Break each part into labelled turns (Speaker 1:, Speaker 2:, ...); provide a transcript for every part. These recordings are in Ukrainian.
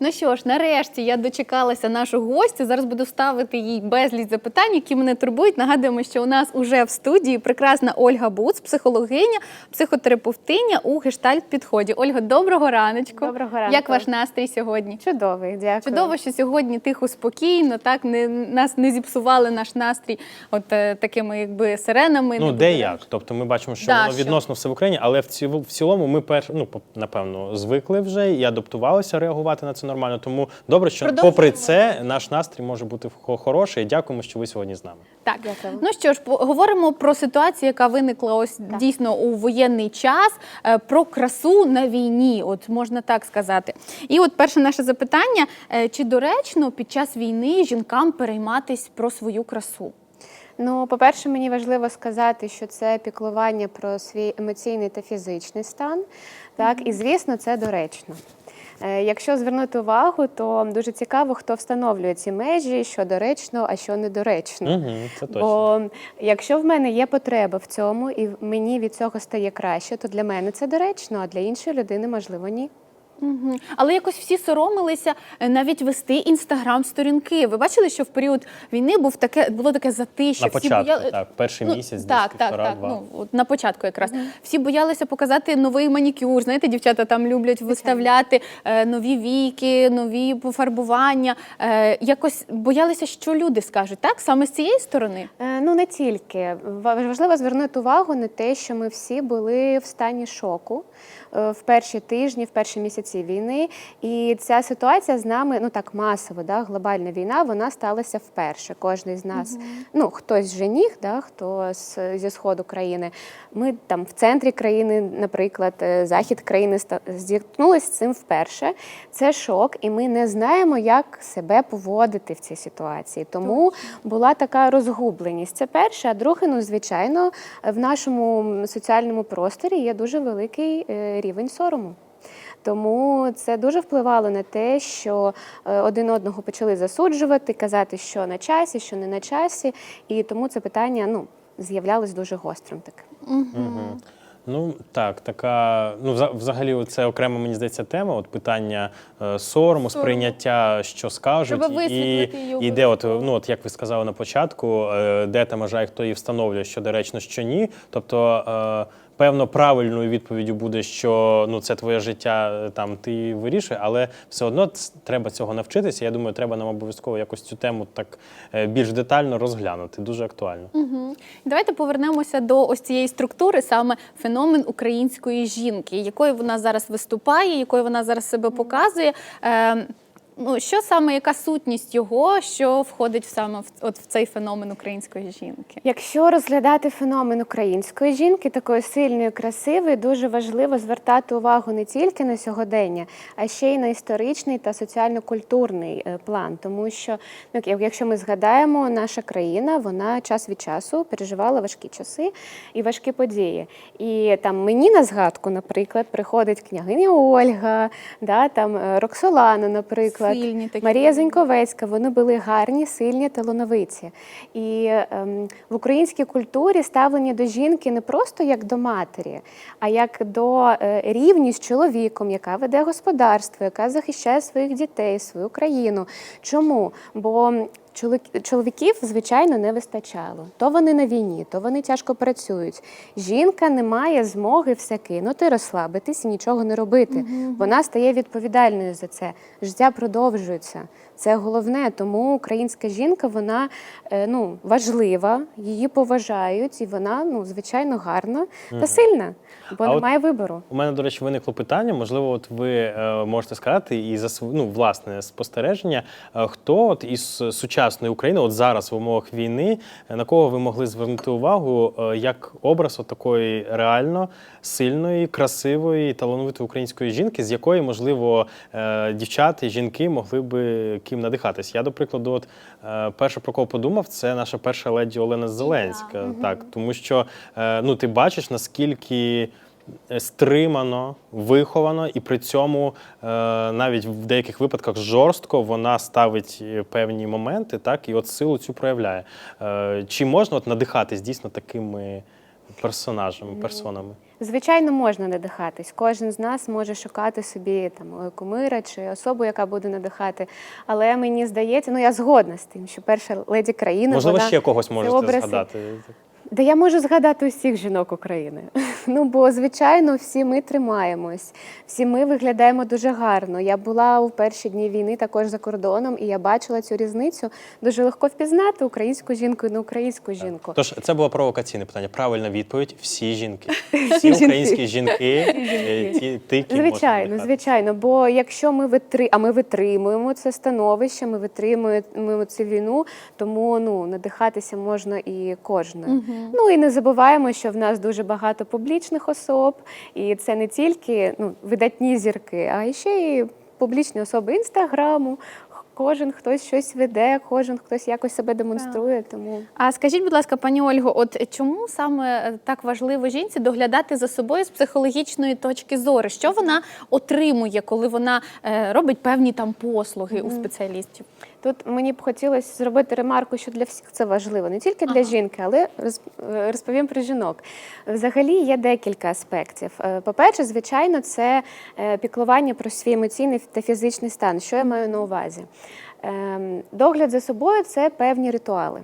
Speaker 1: Ну що ж, нарешті я дочекалася нашу гостю. Зараз буду ставити їй безліч запитань, які мене турбують. Нагадуємо, що у нас уже в студії прекрасна Ольга Буц, психологиня, психотерапевтиня у гештальт підході. Ольга, доброго раночку.
Speaker 2: Доброго ранку.
Speaker 1: Як ваш настрій сьогодні?
Speaker 2: Чудовий, дякую.
Speaker 1: Чудово, що сьогодні тихо, спокійно, так не нас не зіпсували наш настрій, от е, такими якби сиренами.
Speaker 3: Ну, де як? Тобто ми бачимо, що
Speaker 1: Да,
Speaker 3: воно
Speaker 1: що?
Speaker 3: відносно все в Україні, але в цілому, в цілому ми перш, ну, по- напевно, звикли вже і адаптувалися реагувати на це нормально. Тому добре, що
Speaker 1: Продовжуємо.
Speaker 3: попри це наш настрій може бути хороший. Дякуємо, що ви сьогодні з нами.
Speaker 1: Так,
Speaker 2: Дякую.
Speaker 1: ну що ж, говоримо про ситуацію, яка виникла ось дійсно у воєнний час, е, про красу на війні, от можна так сказати. І от перше наше запитання: е, чи доречно під час війни жінкам перейматись про свою красу?
Speaker 2: Ну, по-перше, мені важливо сказати, що це піклування про свій емоційний та фізичний стан. Так, і звісно, це доречно. Е, Якщо звернути увагу, то дуже цікаво, хто встановлює ці межі, що доречно, а що недоречно.
Speaker 3: Угу, це точно.
Speaker 2: Бо якщо в мене є потреба в цьому, і мені від цього стає краще, то для мене це доречно, а для іншої людини можливо ні.
Speaker 1: Угу. Але якось всі соромилися е, навіть вести інстаграм-сторінки. Ви бачили, що в період війни був таке було таке затишя.
Speaker 3: На
Speaker 1: всі
Speaker 3: початку,
Speaker 1: бояли-
Speaker 3: так, перший
Speaker 1: Ну,
Speaker 3: місяць, десь
Speaker 1: так, так,
Speaker 3: півтора,
Speaker 1: так.
Speaker 3: два.
Speaker 1: Ну от на початку якраз всі боялися показати новий манікюр. Знаєте, дівчата там люблять виставляти е, нові віки, нові пофарбування. Е, якось боялися, що люди скажуть. Так саме з цієї сторони.
Speaker 2: Е, Ну не тільки важливо звернути увагу на те, що ми всі були в стані шоку е, в перші тижні, в перші місяці війни. І ця ситуація з нами, ну так масово, да, глобальна війна, вона сталася вперше. Кожний з нас, ну хтось вже ніг, да, хто з, зі сходу країни. Ми там в центрі країни, наприклад, е, захід країни зіткнулися з цим вперше. Це шок, і ми не знаємо, як себе поводити в цій ситуації. Тому була така розгубленість. Це перше. А друге, ну звичайно, в нашому соціальному просторі є дуже великий е, рівень сорому. Тому це дуже впливало на те, що е, один одного почали засуджувати, казати, що на часі, що не на часі. І тому це питання ну, з'являлось дуже гострим таким.
Speaker 3: Мгм. Ну так, така ну вза- взагалі, це окрема мені здається тема. От питання е, сорому, сприйняття, що скажуть,
Speaker 1: Треба
Speaker 3: і, і де, от ну от як ви сказали на початку, е, де та межа, і хто її встановлює, що доречно, що ні. Тобто, е, певно, правильною відповіддю буде, що ну це твоє життя, е, там ти вирішує, але все одно треба цього навчитися. Я думаю, треба нам обов'язково якось цю тему так е, більш детально розглянути. Дуже актуально.
Speaker 1: Угу. Давайте повернемося до ось цієї структури, саме феномен української жінки, якою вона зараз виступає, якою вона зараз себе показує. Е, ну, що саме, яка сутність його, що входить саме в, от в цей феномен української жінки?
Speaker 2: Якщо розглядати феномен української жінки, такої сильної, красивої, дуже важливо звертати увагу не тільки на сьогодення, а ще й на історичний та соціально-культурний е, план. Тому що, ну, якщо ми згадаємо, наша країна вона час від часу переживала важкі часи і важкі події. І там мені на згадку, наприклад, приходить княгиня Ольга, да, там е, Роксолана, наприклад,
Speaker 1: Сильні такі.
Speaker 2: Марія Зеньковецька, вони були гарні, сильні, талановиті. І ем, в українській культурі ставлення до жінки не просто як до матері, а як до е, рівні з чоловіком, яка веде господарство, яка захищає своїх дітей, свою країну. Чому? Бо чоловіків, звичайно, не вистачало. То вони на війні, то вони тяжко працюють. Жінка не має змоги все кинути, розслабитись і нічого не робити. Вона стає відповідальною за це. Життя продовжується. Це головне, тому українська жінка вона е, ну, важлива, її поважають, і вона ну, звичайно гарна та сильна, бо
Speaker 3: А от
Speaker 2: немає вибору.
Speaker 3: У мене, до речі, виникло питання. Можливо, от ви е, можете сказати і за ну, власне спостереження, е, хто от із сучасної України, от зараз в умовах війни, на кого ви могли звернути увагу е, як образ от такої реально сильної, красивої, талановитої української жінки, з якої, можливо, е, дівчата і жінки могли би ким надихатись. Я, до прикладу, от е, перше про кого подумав, це наша перша леді Олена Зеленська. Так, тому що ну, ти бачиш, наскільки стримано, виховано, і при цьому е, навіть в деяких випадках жорстко вона ставить е, певні моменти, так, і от силу цю проявляє. Е, чи можна от надихатись дійсно такими персонажами, персонами?
Speaker 2: Звичайно, можна надихатись. Кожен з нас може шукати собі там кумира чи особу, яка буде надихати. Але мені здається, ну я згодна з тим, що перша леді країни
Speaker 3: Можливо,
Speaker 2: вона
Speaker 3: ще когось можете
Speaker 2: образи-
Speaker 3: згадати.
Speaker 2: Да я можу згадати усіх жінок України. Ну бо звичайно, всі ми тримаємось, всі ми виглядаємо дуже гарно. Я була у перші дні війни також за кордоном, і я бачила цю різницю. Дуже легко впізнати українську жінку і не українську жінку.
Speaker 3: Тож це було провокаційне питання. Правильна відповідь: всі жінки, всі українські жінки, е, ті, ті, ким
Speaker 2: Звичайно, звичайно. Бо якщо ми витри... а ми витримуємо це становище, ми витримуємо цю війну, тому ну надихатися можна і кожною. Ну і не забуваємо, що в нас дуже багато публічних особ, і це не тільки ну, видатні зірки, а ще і публічні особи інстаграму. Кожен хтось щось веде, кожен хтось якось себе демонструє. Тому
Speaker 1: А скажіть, будь ласка, пані Ольго, от чому саме е, так важливо жінці доглядати за собою з психологічної точки зору? Що вона отримує, коли вона е, робить певні там послуги у спеціалістів?
Speaker 2: Тут мені б хотілося зробити ремарку, що для всіх це важливо, не тільки для
Speaker 1: Ага.
Speaker 2: жінки, але е, розповім про жінок. Взагалі є декілька аспектів. Е, По-перше, звичайно, це е, піклування про свій емоційний та фізичний стан. Що я маю на увазі? Ем, Догляд за собою це певні ритуали.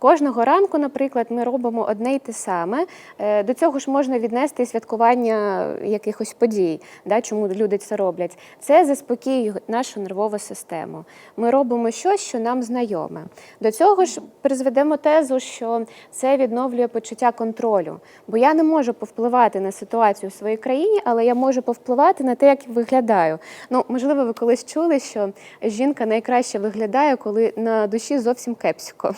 Speaker 2: Кожного ранку, наприклад, ми робимо одне й те саме. Е, До цього ж можна віднести святкування якихось подій, да, чому люди це роблять. Це заспокоює нашу нервову систему. Ми робимо щось, що нам знайоме. До цього ж призведемо тезу, що це відновлює почуття контролю. Бо я не можу повпливати на ситуацію в своїй країні, але я можу повпливати на те, як виглядаю. Ну, можливо, ви колись чули, що жінка найкраще виглядає, коли на душі зовсім кепсіко.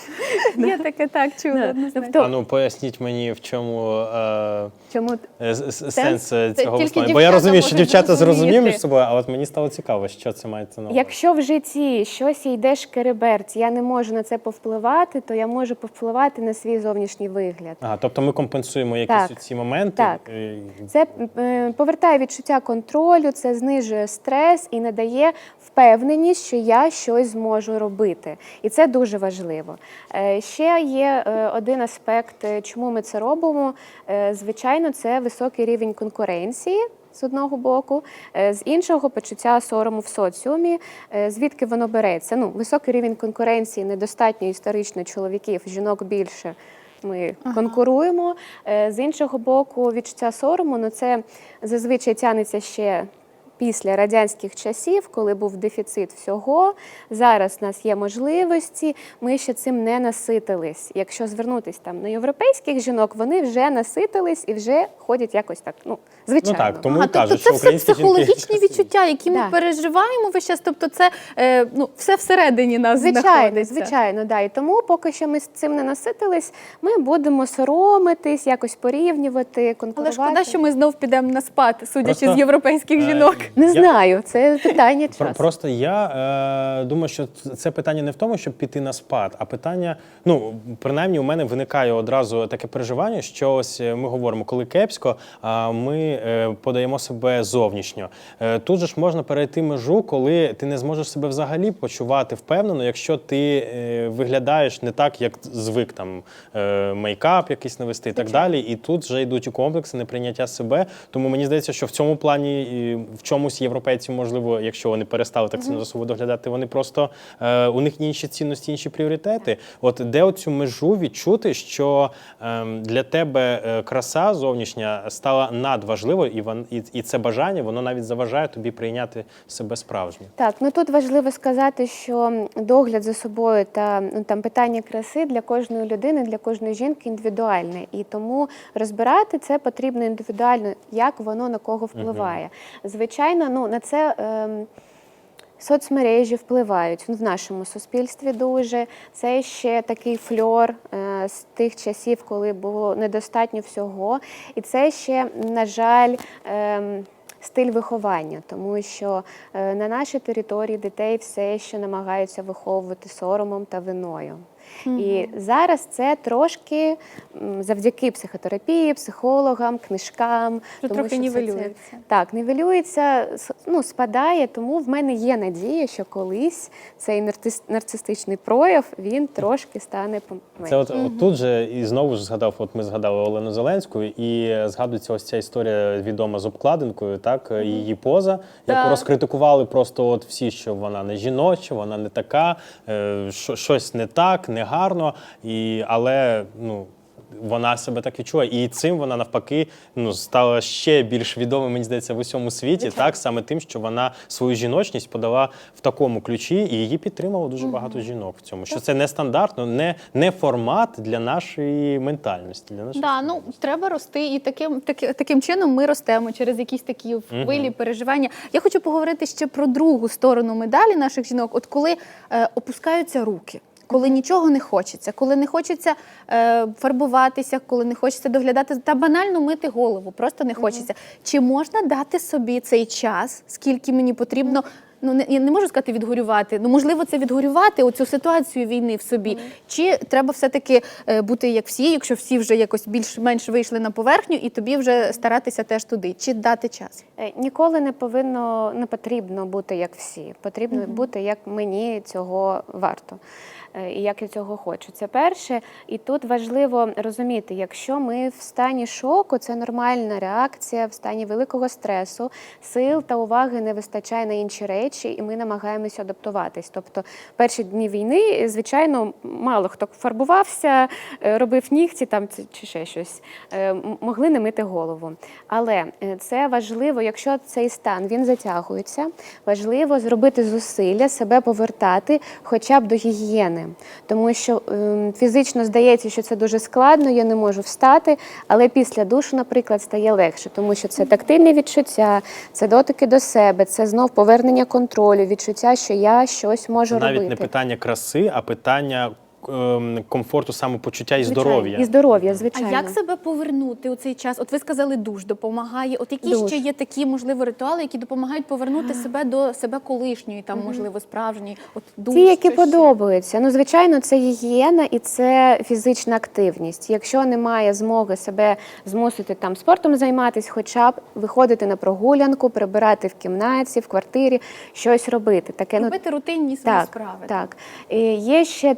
Speaker 1: Я таке так чула.
Speaker 2: Тобто,
Speaker 3: А ну поясніть мені, в чому е,
Speaker 2: чому
Speaker 3: е, сенс е,
Speaker 1: Це
Speaker 3: цього
Speaker 1: тільки
Speaker 3: висловлення. Бо я
Speaker 1: дівчата
Speaker 3: розумію, що
Speaker 1: можуть
Speaker 3: дівчата зрозуміли
Speaker 1: зрозуміти.
Speaker 3: між собою, а от мені стало цікаво, що це мається на увазі.
Speaker 2: Якщо в житті щось йде шкереберть, я не можу на це повпливати, то я можу повпливати на свій зовнішній вигляд.
Speaker 3: Ага, тобто ми компенсуємо якісь
Speaker 2: Так.
Speaker 3: ці моменти.
Speaker 2: Так.
Speaker 3: е,
Speaker 2: Це е, повертає відчуття контролю, це знижує стрес і надає впевненість, що я щось зможу робити. І це дуже важливо. Е, Ще є е, один аспект, е, чому ми це робимо. Е, Звичайно, це високий рівень конкуренції. З одного боку, з іншого почуття сорому в соціумі. Звідки воно береться? Ну, високий рівень конкуренції, недостатньо історично чоловіків, жінок більше. Ми конкуруємо. Е, З іншого боку, відчуття сорому, ну це зазвичай тягнеться ще після радянських часів, коли був дефіцит всього. Зараз в нас є можливості, ми ще цим не наситились. Якщо звернутися там на європейських жінок, вони вже наситились і вже ходять якось так. Ну, звичайно.
Speaker 3: Ну так, тому і кажуть,
Speaker 1: тобто
Speaker 3: що
Speaker 1: це все
Speaker 3: українські жінки
Speaker 1: психологічні відчуття, які ми
Speaker 2: Да.
Speaker 1: переживаємо весь час. Тобто, це е, ну все всередині нас
Speaker 2: Звичайно,
Speaker 1: знаходиться.
Speaker 2: звичайно, да. І тому, поки що ми з цим не наситились, ми будемо соромитись, якось порівнювати,
Speaker 1: Але шкода, що ми знов підемо на спад, судячи
Speaker 3: Просто,
Speaker 1: з європейських
Speaker 3: е,
Speaker 1: жінок.
Speaker 2: Не
Speaker 3: Я-
Speaker 2: знаю, це питання часу.
Speaker 3: Просто я е, думаю, що це питання не в тому, щоб піти на спад, а питання, ну принаймні, у мене виникає одразу таке переживання, що ось е, ми говоримо, коли кепсько, а ми е, подаємо себе зовнішньо. Е, тут же ж можна перейти межу, коли ти не зможеш себе взагалі почувати впевнено, якщо ти е, виглядаєш не так, як звик там е, мейкап якийсь навести і так далі. І тут вже йдуть і комплекси неприйняття себе. Тому мені здається, що в цьому плані в чомусь європейці, можливо, якщо вони перестали так сильно за собою доглядати, вони просто е, у них інші цінності, інші пріоритети. От де оцю межу відчути, що ем, для тебе е, краса зовнішня стала надважливою, і, вон, і, і це бажання, воно навіть заважає тобі прийняти себе справжнім.
Speaker 2: Так, ну тут важливо сказати, що догляд за собою та ну, там питання краси для кожної людини, для кожної жінки індивідуальне. І тому розбирати це потрібно індивідуально, як воно на кого впливає. Звичайно, ну на це. Ем, Соцмережі впливають в нашому суспільстві дуже. Це ще такий фльор е, з тих часів, коли було недостатньо всього. І це ще, на жаль, ем, стиль виховання, тому що е, на нашій території дітей все ще намагаються виховувати соромом та виною. І зараз це трошки завдяки психотерапії, психологам, книжкам.
Speaker 1: Що трохи
Speaker 2: все це-
Speaker 1: нівелюється.
Speaker 2: так, нівелюється, ну, спадає, тому в мене є надія, що колись цей нарцистичний прояв він трошки стане поменше.
Speaker 3: Це от, от тут же і знову ж згадав, от ми згадали Олену Зеленську, і згадується ось ця історія відома з обкладинкою, так, її поза, яку
Speaker 1: Так.
Speaker 3: розкритикували просто от всі, що вона не жіноча, вона не така, е, що- щось не так, негарно, і, але ну. Вона себе так відчуває, і цим вона навпаки ну стала ще більш відома, мені здається, в усьому світі, так саме тим, що вона свою жіночність подала в такому ключі, і її підтримало дуже багато жінок в цьому. Що це не стандартно, не, не формат для нашої ментальності. Для нашої
Speaker 1: Да, ну треба рости, і таким таки, таким чином ми ростемо через якісь такі хвилі переживання. Я хочу поговорити ще про другу сторону медалі наших жінок. От коли е, опускаються руки. Коли нічого не хочеться, коли не хочеться е, фарбуватися, коли не хочеться доглядати та банально мити голову, просто не хочеться. Чи можна дати собі цей час, скільки мені потрібно? Ну не я не можу сказати відгорювати. Ну можливо, це відгорювати оцю ситуацію війни в собі. Чи треба все-таки е, бути як всі, якщо всі вже якось більш-менш вийшли на поверхню, і тобі вже старатися теж туди, чи дати час?
Speaker 2: Е, Ніколи не повинно, не потрібно бути як всі. Потрібно бути як мені цього варто. Е, І як я цього хочу. Це перше. І тут важливо розуміти, якщо ми в стані шоку, це нормальна реакція, в стані великого стресу, сил та уваги не вистачає на інші речі, і ми намагаємося адаптуватись. Тобто, перші дні війни, звичайно, мало хто фарбувався, е, робив нігті там чи ще щось, е, могли не мити голову. Але це важливо, якщо цей стан він затягується, важливо зробити зусилля, себе повертати хоча б до гігієни. Тому що е, фізично здається, що це дуже складно, я не можу встати, але після душу, наприклад, стає легше, тому що це тактильні відчуття, це дотики до себе, це знов повернення контролю, відчуття, що я щось можу
Speaker 3: навіть
Speaker 2: робити.
Speaker 3: не питання краси, а питання комфорту, самопочуття і
Speaker 2: Звичайно.
Speaker 3: здоров'я.
Speaker 2: І здоров'я,
Speaker 1: А як себе повернути у цей час? От ви сказали, душ допомагає. От які
Speaker 2: Душ.
Speaker 1: ще є такі, можливо, ритуали, які допомагають повернути себе до себе колишньої, там, можливо, справжньої. От душ,
Speaker 2: Ті, які
Speaker 1: що ще?
Speaker 2: подобаються. Ну, звичайно, це гігієна і це фізична активність. Якщо немає змоги себе змусити там спортом займатися, хоча б виходити на прогулянку, прибирати в кімнаті, в квартирі, щось робити. Таке ну
Speaker 1: робити рутинні свої
Speaker 2: так,
Speaker 1: справи.
Speaker 2: Так. І є ще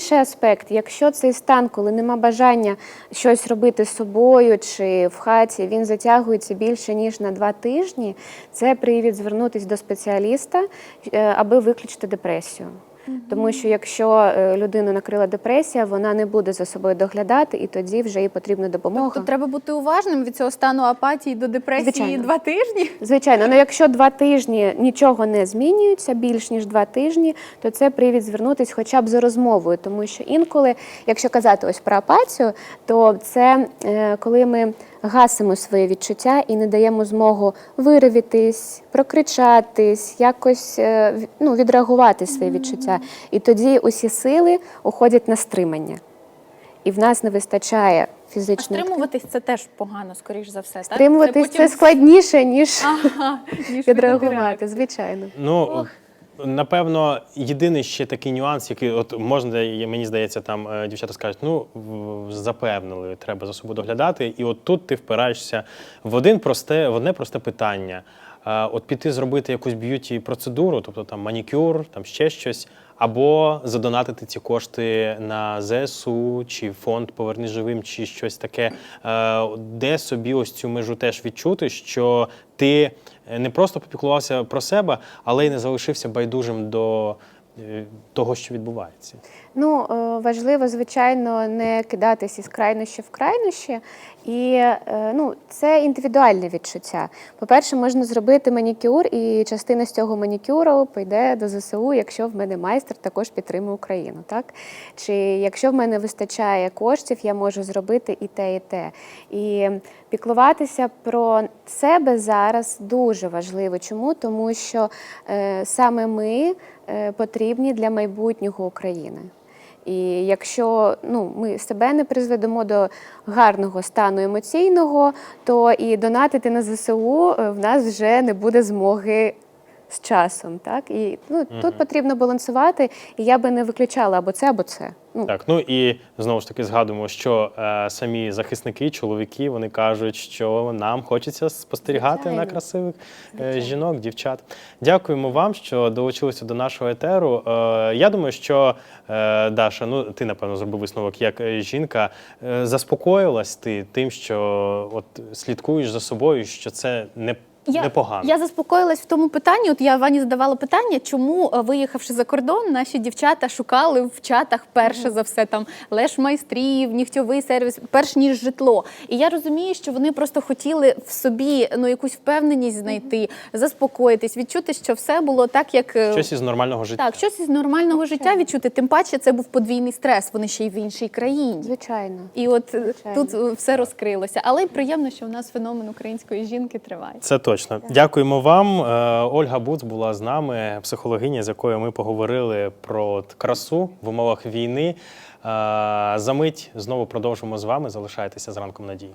Speaker 2: інший аспект. Якщо цей стан, коли нема бажання щось робити з собою чи в хаті, він затягується більше ніж на два тижні, це привід звернутися до спеціаліста, е, аби виключити депресію. Тому що якщо е, людину накрила депресія, вона не буде за собою доглядати, і тоді вже їй потрібна допомога.
Speaker 1: Тобто треба бути уважним від цього стану апатії до депресії
Speaker 2: Звичайно.
Speaker 1: два тижні.
Speaker 2: Звичайно, але якщо два тижні нічого не змінюється, більш ніж два тижні, то це привід звернутися хоча б за розмовою, тому що інколи, якщо казати ось про апатію, то це е, коли ми гасимо свої відчуття і не даємо змогу виривітись, прокричатись, якось е, ну, відреагувати свої відчуття. І тоді усі сили уходять на стримання. І в нас не вистачає
Speaker 1: А
Speaker 2: фізичної
Speaker 1: стримуватись це теж погано, скоріш за все. Так?
Speaker 2: Стримуватись це,
Speaker 1: потім-
Speaker 2: складніше, ніж
Speaker 1: Ага, ніж
Speaker 2: відреагувати,
Speaker 1: відреагувати.
Speaker 2: звичайно.
Speaker 3: Ну напевно, єдиний ще такий нюанс, який от можна мені здається, там е, дівчата скажуть, ну запевнили, треба за собою доглядати. І от тут ти впираєшся в один просте, в одне просте питання. Е, От піти зробити якусь б'юті процедуру, тобто там манікюр, там ще щось, або задонатити ці кошти на ЗСУ чи фонд Поверни живим, чи щось таке, е, де собі ось цю межу теж відчути, що ти не просто попіклувався про себе, але й не залишився байдужим до е, того, що відбувається.
Speaker 2: Ну, е, важливо, звичайно, не кидатись із крайнощі в крайнощі. І е, ну, це індивідуальне відчуття. По-перше, можна зробити манікюр, і частина з цього манікюру піде до ЗСУ, якщо в мене майстер також підтримує Україну. Так? Чи якщо в мене вистачає коштів, я можу зробити і те, і те. І піклуватися про себе зараз дуже важливо. Чому? Тому що е, саме ми е, потрібні для майбутнього України. І якщо ну, ми себе не призведемо до гарного стану емоційного, то і донатити на ЗСУ е, в нас вже не буде змоги з часом. Так? І ну, тут потрібно балансувати, і я би не виключала або це, або це. Ну,
Speaker 3: Так, ну і знову ж таки згадуємо, що е, самі захисники, чоловіки, вони кажуть, що нам хочеться спостерігати на красивих е,
Speaker 2: Звичайно.
Speaker 3: жінок, дівчат. Дякуємо вам, що долучилися до нашого етеру. Е, я думаю, що е, Даша, ну ти напевно зробив висновок як е, жінка. Е, заспокоїлась ти тим, що от слідкуєш за собою, що це не
Speaker 1: Я,
Speaker 3: непогано.
Speaker 1: я заспокоїлась в тому питанні. От я Вані задавала питання, чому, е, виїхавши за кордон, наші дівчата шукали в чатах перше за все там леш майстрів, нігтьовий сервіс, перш ніж житло. І я розумію, що вони просто хотіли в собі ну якусь впевненість знайти, заспокоїтись, відчути, що все було так, як е,
Speaker 3: Щось із нормального життя.
Speaker 1: так, щось із нормального життя відчути. Тим паче, це був подвійний стрес. Вони ще й в іншій країні.
Speaker 2: Звичайно.
Speaker 1: І от е,
Speaker 2: Звичайно.
Speaker 1: тут все розкрилося. Але й приємно, що у нас феномен української жінки триває.
Speaker 3: Це точно. Дякуємо вам. Е, Ольга Буц була з нами, психологиня, з якою ми поговорили про красу в умовах війни. Е, За мить знову продовжимо з вами. Залишайтеся з ранком надії.